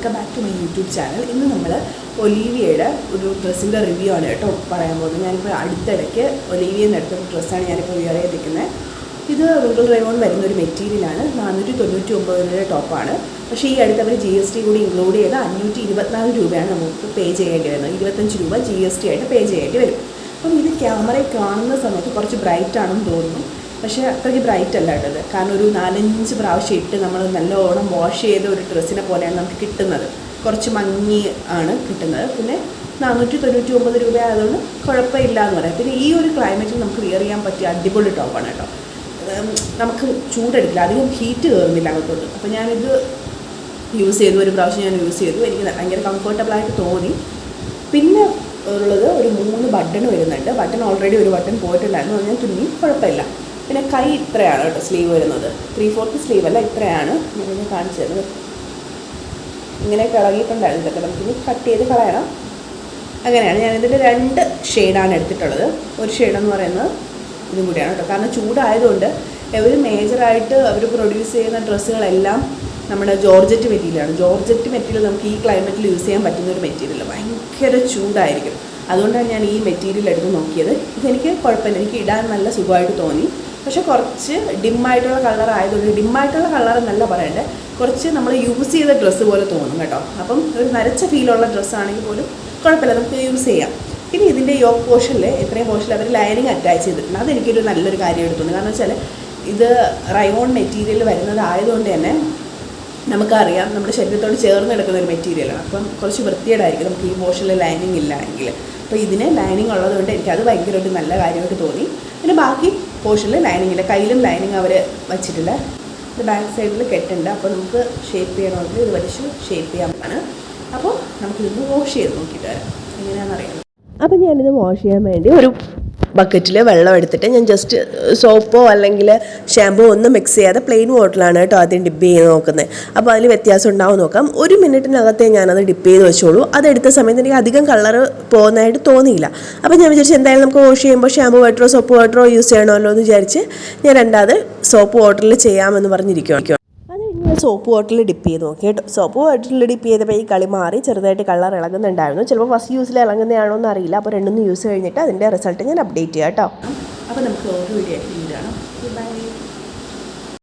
Welcome back to my YouTube channel ഇന്ന് നമ്മൾ ഒലീവിയയുടെ ഒരു ഡ്രസ്സിന്റെ റിവ്യൂ ആണ് കേട്ടോ പറയാൻ പോകുന്നത്. ഞാനിപ്പോൾ അടുത്തിടയ്ക്ക് ഒലീവിയ എടുത്ത ഡ്രസ്സാണ് ഞാനിപ്പോൾ വിയർ ചെയ്തിരിക്കുന്നത് ഇത് വിങ്കിൾ റൈവോൺ വരുന്ന ഒരു മെറ്റീരിയലാണ് നാനൂറ്റി തൊണ്ണൂറ്റി ഒമ്പത് രൂപയുടെ ടോപ്പാണ്. പക്ഷേ ഈ അടുത്ത് അവർ ജി എസ് ടി കൂടി ഇൻക്ലൂഡ് ചെയ്ത് അഞ്ഞൂറ്റി ഇരുപത്തിനാല് രൂപയാണ് നമുക്ക് പേ ചെയ്യേണ്ടി വരുന്നത്. ഇരുപത്തഞ്ച് രൂപ ജി എസ് ടി ആയിട്ട് പേ ചെയ്യേണ്ടി വരും. അപ്പം ഇത് ക്യാമറയിൽ കാണുന്ന സമയത്ത് കുറച്ച് ബ്രൈറ്റ് ആണെന്ന് തോന്നുന്നു. പക്ഷേ അത്രയ്ക്ക് ബ്രൈറ്റ് അല്ല കേട്ടത് കാരണം ഒരു നാലഞ്ച് പ്രാവശ്യം ഇട്ട് നമ്മൾ നല്ലോണം വാഷ് ചെയ്ത ഒരു ഡ്രസ്സിനെ പോലെയാണ് നമുക്ക് കിട്ടുന്നത്. കുറച്ച് മങ്ങി ആണ് കിട്ടുന്നത്. പിന്നെ നാനൂറ്റി തൊണ്ണൂറ്റി ഒമ്പത് രൂപ ആയതുകൊണ്ട് കുഴപ്പമില്ല എന്ന് പറയാം. പിന്നെ ഈ ഒരു ക്ലൈമറ്റിൽ നമുക്ക് വിയർ ചെയ്യാൻ പറ്റിയ അടിപൊളി ടോപ്പാണ് കേട്ടോ. നമുക്ക് ചൂടെടുക്കില്ല. അധികം ഹീറ്റ് കയറുന്നില്ല അങ്ങോട്ട്. അപ്പോൾ ഞാനിത് യൂസ് ചെയ്തു ഒരു പ്രാവശ്യം ഞാൻ യൂസ് ചെയ്തു. എനിക്ക് ഭയങ്കര കംഫർട്ടബിളായിട്ട് തോന്നി. പിന്നെ ഉള്ളത് ഒരു മൂന്ന് ബട്ടൺ വരുന്നുണ്ട്. ബട്ടൺ ഓൾറെഡി ഒരു ബട്ടൺ പോയിട്ടുണ്ടായിരുന്നു. അത് ഞാൻ തുന്നി കുഴപ്പമില്ല. പിന്നെ കൈ ഇത്രയാണ് കേട്ടോ സ്ലീവ് വരുന്നത്. ത്രീ ഫോർത്ത് സ്ലീവ് അല്ല ഇത്രയാണ്. ഞാൻ കാണിച്ചു തരുന്നത്. ഇങ്ങനെ കിളകിയിട്ടുണ്ടായിരുന്നു ഇതൊക്കെ നമുക്കിനി കട്ട് ചെയ്ത് കളയണം. അങ്ങനെയാണ്. ഞാൻ ഇതിന്റെ രണ്ട് ഷെയ്ഡാണ് എടുത്തിട്ടുള്ളത്. ഒരു ഷെയ്ഡെന്ന് പറയുന്നത് ഇതും കൂടിയാണ് കേട്ടോ. കാരണം ചൂടായതുകൊണ്ട് അവർ മേജറായിട്ട് അവർ പ്രൊഡ്യൂസ് ചെയ്യുന്ന ഡ്രസ്സുകളെല്ലാം നമ്മുടെ ജോർജറ്റ് മെറ്റീരിയലാണ്. ജോർജറ്റ് മെറ്റീരിയൽ നമുക്ക് ഈ ക്ലൈമറ്റിൽ യൂസ് ചെയ്യാൻ പറ്റുന്ന ഒരു മെറ്റീരിയൽ. ഭയങ്കര ചൂടായിരിക്കും. അതുകൊണ്ടാണ് ഞാൻ ഈ മെറ്റീരിയൽ എടുത്ത് നോക്കിയത്. ഇതെനിക്ക് കുഴപ്പമില്ല. എനിക്ക് ഇടാൻ നല്ല സുഖമായിട്ട് തോന്നി. പക്ഷെ കുറച്ച് ഡിമ്മായിട്ടുള്ള കളർ ആയതുകൊണ്ട് ഡിമ്മായിട്ടുള്ള കളർ എന്നല്ല പറയണ്ടേ. കുറച്ച് നമ്മൾ യൂസ് ചെയ്ത ഡ്രസ്സ് പോലെ തോന്നും കേട്ടോ. അപ്പം ഒരു നരച്ച ഫീലുള്ള ഡ്രസ്സാണെങ്കിൽ പോലും കുഴപ്പമില്ല നമുക്ക് യൂസ് ചെയ്യാം. പിന്നെ ഇതിന്റെ യോക്ക് പോർഷനിൽ ഇത്രയും പോർഷനിൽ അവർ ലൈനിങ് അറ്റാച്ച് ചെയ്തിട്ടുണ്ട്. അതെനിക്കൊരു നല്ലൊരു കാര്യം എടുത്തുണ്ട് കാരണം വെച്ചാൽ ഇത് റയോൺ മെറ്റീരിയൽ വരുന്നത് ആയതുകൊണ്ട് തന്നെ നമുക്കറിയാം നമ്മുടെ ശരീരത്തോട് ചേർന്ന് കിടക്കുന്ന ഒരു മെറ്റീരിയലാണ് അപ്പം കുറച്ച് വൃത്തിയേടായിരിക്കും നമുക്ക് ഈ പോർഷനിൽ ലൈനിങ് ഇല്ല എങ്കിൽ അപ്പോൾ ഇതിന് ലൈനിങ് ഉള്ളതുകൊണ്ട് എനിക്കത് ഭയങ്കര ഒരു നല്ല കാര്യമായിട്ട് തോന്നി. പിന്നെ ബാക്കി പോർഷനിൽ ലൈനിങ് ഇല്ല. കയ്യിലും ലൈനിങ് അവർ വച്ചിട്ടില്ല. ഇത് ബാക്ക് സൈഡിൽ കെട്ടുണ്ട്. അപ്പോൾ നമുക്ക് ഷേപ്പ് ചെയ്യണമെങ്കിൽ ഇത് വലിച്ച് ഷേപ്പ് ചെയ്യാൻ അപ്പോൾ നമുക്കിതൊന്ന് വാഷ് ചെയ്ത് നോക്കിയിട്ട് വരാം. എങ്ങനെയാണെന്ന് അറിയാം അപ്പോൾ ഞാനിത് വാഷ് ചെയ്യാൻ വേണ്ടി ഒരു ബക്കറ്റിൽ വെള്ളം എടുത്തിട്ട് ഞാൻ ജസ്റ്റ് സോപ്പോ അല്ലെങ്കിൽ ഷാമ്പോ ഒന്നും മിക്സ് ചെയ്യാതെ പ്ലെയിൻ വാട്ടറിലാണ് കേട്ടോ ആദ്യം ഡിപ്പ് ചെയ്ത് നോക്കുന്നത്. അപ്പോൾ അതിൽ വ്യത്യാസം ഉണ്ടാവും നോക്കാം. ഒരു മിനിറ്റിനകത്തേ ഞാനത് ഡിപ്പ് ചെയ്ത് വെച്ചോളൂ. അതെടുത്ത സമയത്ത് എനിക്ക് അധികം കളർ പോകുന്നതായിട്ട് തോന്നിയില്ല. അപ്പോൾ ഞാൻ വിചാരിച്ചു എന്തായാലും നമുക്ക് വാഷ് ചെയ്യുമ്പോൾ ഷാമ്പു വാട്ടറോ സോപ്പ് വാട്ടറോ യൂസ് ചെയ്യണമല്ലോ എന്ന് വിചാരിച്ച് ഞാൻ രണ്ടാമത് സോപ്പ് വാട്ടറിൽ ചെയ്യാമെന്ന് പറഞ്ഞിരിക്കുകയാണ് സോപ്പ് വാട്ടറിൽ ഡിപ്പ് ചെയ്ത് നോക്കി കേട്ടോ. സോപ്പ് വാട്ടറിൽ ഡിപ്പ് ചെയ്തപ്പോൾ ഈ കളി മാറി ചെറുതായിട്ട് കളർ ഇളകുന്നുണ്ടായിരുന്നു. ചിലപ്പോൾ ഫസ്റ്റ് യൂസിൽ ഇളകുന്നതാണോ എന്ന് അറിയില്ല. അപ്പോൾ രണ്ടൊന്ന് യൂസ് കഴിഞ്ഞിട്ട് അതിന്റെ റിസൾട്ട് ഞാൻ അപ്ഡേറ്റ് ചെയ്യാം കേട്ടോ. അപ്പോൾ നമുക്ക് ഓരോ വീഡിയോ ആയിട്ട് വീടാണ്